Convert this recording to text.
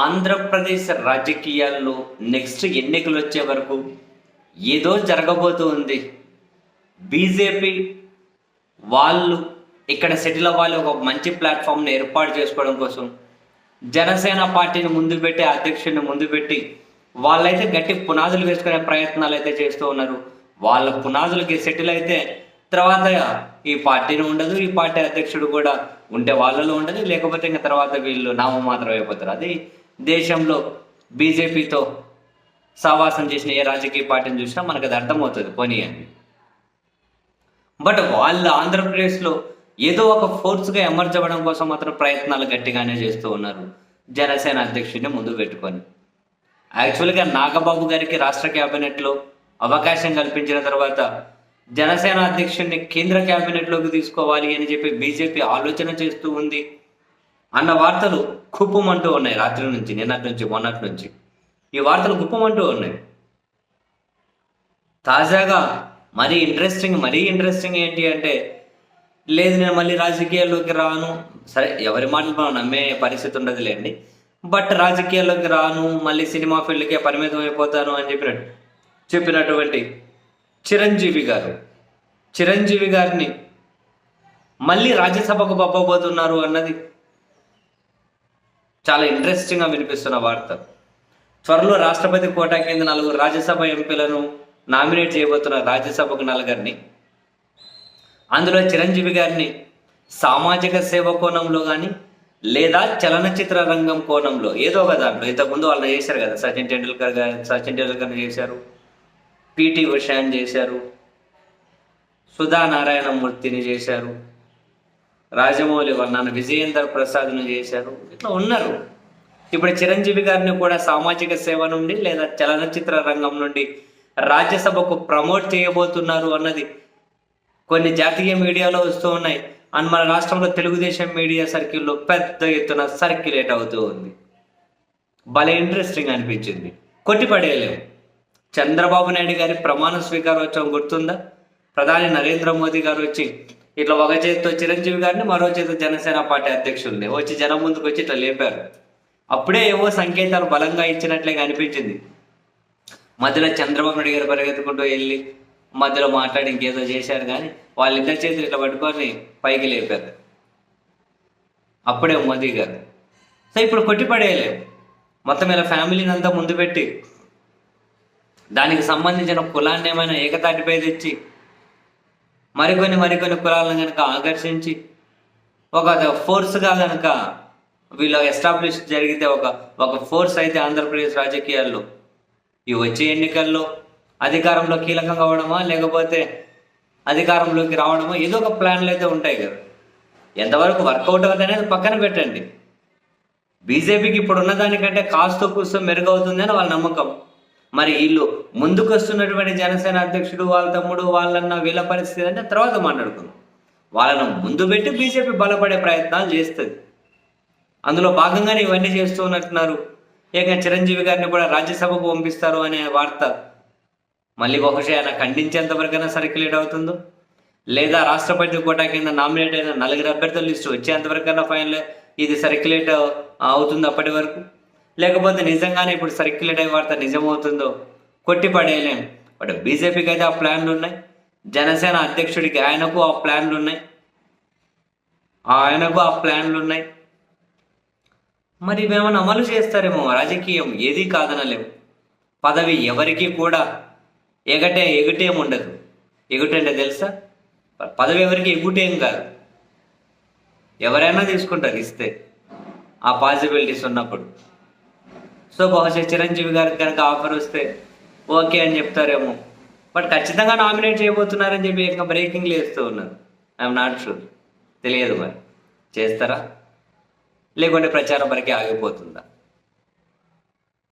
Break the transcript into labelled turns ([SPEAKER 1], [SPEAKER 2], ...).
[SPEAKER 1] ఆంధ్రప్రదేశ్ రాజకీయాల్లో నెక్స్ట్ ఎన్నికలు వచ్చే వరకు ఏదో జరగబోతూ ఉంది. బీజేపీ వాళ్ళు ఇక్కడ సెటిల్ అవ్వాలి ఒక మంచి ప్లాట్ఫామ్ని ఏర్పాటు చేసుకోవడం కోసం జనసేన పార్టీని ముందు పెట్టి అధ్యక్షుడిని ముందు పెట్టి వాళ్ళైతే గట్టి పునాదులు వేసుకునే ప్రయత్నాలు అయితే చేస్తూ ఉన్నారు. వాళ్ళ పునాదులకి సెటిల్ అయితే తర్వాత ఈ పార్టీని ఉండదు ఈ పార్టీ అధ్యక్షుడు కూడా ఉంటే వాళ్ళలో ఉండదు లేకపోతే ఇంకా తర్వాత వీళ్ళు నామమాత్రం అయిపోతారు. అది దేశంలో బీజేపీతో సావాసం చేసిన ఏ రాజకీయ పార్టీని చూసినా మనకు అది అర్థమవుతుంది పోనీ అని. బట్ వాళ్ళు ఆంధ్రప్రదేశ్లో ఏదో ఒక ఫోర్స్గా ఎమర్చవడం కోసం మాత్రం ప్రయత్నాలు గట్టిగానే చేస్తూ ఉన్నారు జనసేన అధ్యక్షుడిని ముందు పెట్టుకొని. యాక్చువల్గా నాగబాబు గారికి రాష్ట్ర క్యాబినెట్లో అవకాశం కల్పించిన తర్వాత జనసేన అధ్యక్షుడిని కేంద్ర క్యాబినెట్లోకి తీసుకోవాలి అని చెప్పి బీజేపీ ఆలోచన చేస్తూ ఉంది. అన్న వార్తలు కుప్పమంటూ ఉన్నాయి రాత్రి నుంచి నిన్నటి నుంచి మొన్నటి నుంచి. ఈ వార్తలు కుప్పమంటూ ఉన్నాయి. తాజాగా మరీ ఇంట్రెస్టింగ్ మరీ ఇంట్రెస్టింగ్ ఏంటి అంటే లేదు నేను మళ్ళీ రాజకీయాల్లోకి రాను. సరే ఎవరి మాటలు మనం నమ్మే పరిస్థితి ఉండదు లేండి బట్ రాజకీయాల్లోకి రాను మళ్ళీ సినిమా ఫీల్డ్కే పరిమితం అయిపోతాను అని చెప్పినట్టు చెప్పినటువంటి చిరంజీవి గారు చిరంజీవి గారిని మళ్ళీ రాజ్యసభకు పంపబోతున్నారు అన్నది చాలా ఇంట్రెస్టింగ్గా వినిపిస్తున్న వార్త. త్వరలో రాష్ట్రపతి కోటా కింద నలుగురు రాజ్యసభ ఎంపీలను నామినేట్ చేయబోతున్న రాజ్యసభకు నలుగురిని అందులో చిరంజీవి గారిని సామాజిక సేవ కోణంలో కానీ లేదా చలనచిత్ర రంగం కోణంలో ఏదో ఒక దాంట్లో. ఇంతకుముందు వాళ్ళని చేశారు కదా సచిన్ టెండూల్కర్ గారు సచిన్ టెండూల్కర్ని చేశారు పిటి ఉషాని చేశారు సుధా నారాయణమూర్తిని చేశారు రాజమౌళి వర్ణాన్ని విజయేందర్ ప్రసాద్ను చేశారు. ఇట్లా ఉన్నారు. ఇప్పుడు చిరంజీవి గారిని కూడా సామాజిక సేవ నుండి లేదా చలనచిత్ర రంగం నుండి రాజ్యసభకు ప్రమోట్ చేయబోతున్నారు అన్నది కొన్ని జాతీయ మీడియాలో వస్తూ ఉన్నాయి. అండ్ మన రాష్ట్రంలో తెలుగుదేశం మీడియా సర్కిల్లో పెద్ద ఎత్తున సర్క్యులేట్ అవుతూ ఉంది. భలే ఇంట్రెస్టింగ్ అనిపించింది. కొట్టిపడేయలేము. చంద్రబాబు నాయుడు గారి ప్రమాణ స్వీకారోత్సవం గుర్తుందా? ప్రధాని నరేంద్ర మోదీ గారు వచ్చి ఇట్లా ఒక చేతితో చిరంజీవి గారిని మరో చేతితో జనసేన పార్టీ అధ్యక్షుల్ని వచ్చి జనం ముందుకు వచ్చి ఇట్లా లేపారు. అప్పుడే ఏవో సంకేతాలు బలంగా ఇచ్చినట్లే అనిపించింది మధ్యలో చంద్రబాబు నాయుడు గారు పరిగెత్తుకుంటూ వెళ్ళి మధ్యలో మాట్లాడి ఇంకేదో చేశారు కానీ వాళ్ళిద్దరి చేతులు ఇట్లా పట్టుకొని పైకి లేపారు. అప్పుడే మోదీ గారు. సో ఇప్పుడు కొట్టిపడేయలేము మొత్తం ఇలా ఫ్యామిలీని అంతా ముందు పెట్టి దానికి సంబంధించిన కులాన్ని ఏమైనా ఏకతాటిపై తెచ్చి మరికొన్ని మరికొన్ని కులాలను కనుక ఆకర్షించి ఒక ఫోర్స్గా కనుక వీళ్ళు ఎస్టాబ్లిష్ జరిగితే ఒక ఒక ఫోర్స్ అయితే ఆంధ్రప్రదేశ్ రాజకీయాల్లో ఈ వచ్చే ఎన్నికల్లో అధికారంలో కీలకంగా కావడమా లేకపోతే అధికారంలోకి రావడమా ఏదో ఒక ప్లాన్లు అయితే ఉంటాయి కదా. ఎంతవరకు వర్కౌట్ అవుతుంది అనేది పక్కన పెట్టండి. బీజేపీకి ఇప్పుడు ఉన్నదానికంటే కాస్త కూస్తో అని వాళ్ళ నమ్మకం. మరి వీళ్ళు ముందుకు వస్తున్నటువంటి జనసేన అధ్యక్షుడు వాళ్ళ తమ్ముడు వాళ్ళన్న వీళ్ళ పరిస్థితి అంటే తర్వాత మాట్లాడుకుందాం. వాళ్ళను ముందు పెట్టి బీజేపీ బలపడే ప్రయత్నాలు చేస్తుంది. అందులో భాగంగానే ఇవన్నీ చేస్తూ ఉన్నట్టున్నారు. ఇక చిరంజీవి గారిని కూడా రాజ్యసభకు పంపిస్తారు అనే వార్త. మళ్ళీ బహుశా ఆయన ఖండించేంతవరకైనా సర్క్యులేట్ అవుతుందో? లేదా రాష్ట్రపతి కోటా కింద నామినేట్ అయిన నలుగురు అభ్యర్థుల లిస్టు వచ్చేంతవరకైనా ఫైనల్ ఇది సర్క్యులేట్ అవుతుంది అప్పటి వరకు? లేకపోతే నిజంగానే ఇప్పుడు సర్క్యులేట్ అయ్యే వార్త నిజమవుతుందో? కొట్టి పడేయలేం. బట్ బీజేపీకి అయితే ఆ ప్లాన్లు ఉన్నాయి జనసేన అధ్యక్షుడికి ఆయనకు ఆ ప్లాన్లు ఉన్నాయి ఆయనకు ఆ ప్లాన్లు ఉన్నాయి మరి ఇవేమైనా అమలు చేస్తారేమో? రాజకీయం ఏది కాదనలేము పదవి ఎవరికి కూడా ఎగటే ఎగుటేం ఉండదు. ఎగుటంటే తెలుసా? పదవి ఎవరికి ఎగుటేం కాదు. ఎవరైనా తీసుకుంటారు ఇస్తే. ఆ పాసిబిలిటీస్ ఉన్నప్పుడు. సో బహుశా చిరంజీవి గారికి కనుక ఆఫర్ వస్తే ఓకే అని చెప్తారేమో. బట్ ఖచ్చితంగా నామినేట్ చేయబోతున్నారని చెప్పి ఇంకా బ్రేకింగ్ లేస్తూ ఉన్నారు. I'm not sure. తెలియదు మరి. చేస్తారా? లేకుంటే ప్రచారం వరకే ఆగిపోతుందా?